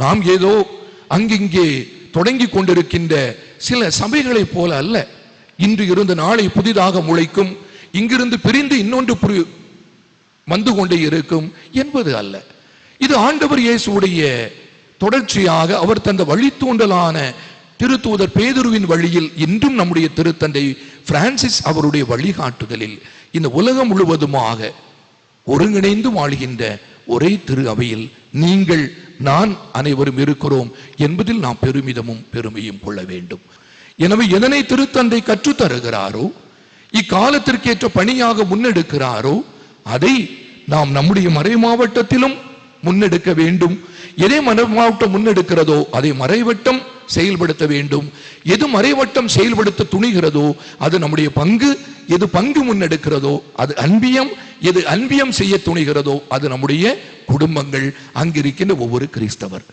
நாம் ஏதோ அங்கிங்கே தொடங்கி கொண்டிருக்கின்ற சில சபைகளைப் போல அல்ல. இன்று இருந்த நாளை புதிதாக முளைக்கும் இங்கிருந்து பிரிந்து இன்னொன்று புரி- வந்து கொண்டே இருக்கும் என்பது அல்ல. இது ஆண்டவர் இயேசுடைய தொடர்ச்சியாக அவர் தந்த வழித்தூண்டலான திருத்தூதர் பேதுருவின் வழியில் இன்றும் நம்முடைய திருத்தந்தை பிரான்சிஸ் அவருடைய வழிகாட்டுதலில் இந்த உலகம் முழுவதுமாக ஒருங்கிணைந்து வாழ்கின்ற ஒரே திரு அவையில் நீங்கள் நான் அனைவரும் இருக்கிறோம் என்பதில் நாம் பெருமிதமும் பெருமையும் கொள்ள வேண்டும். எனவே எதனை திருத்தந்தை கற்றுத் தருகிறாரோ இக்காலத்திற்கேற்ற பணியாக முன்னெடுக்கிறாரோ அதை நாம் நம்முடைய மறை மாவட்டத்திலும் முன்னெடுக்க வேண்டும். எதை மறை மாவட்டம் முன்னெடுக்கிறதோ அதை மறைவட்டம் செயல்படுத்த வேண்டும். எது மறைவட்டம் செயல்படுத்த துணிகிறதோ அது நம்முடைய பங்கு. எது பங்கு முன்னெடுக்கிறதோ அது அன்பியம். எது அன்பியம் செய்ய துணிகிறதோ அது நம்முடைய குடும்பங்கள். அங்கிருக்கின்ற ஒவ்வொரு கிறிஸ்தவர்.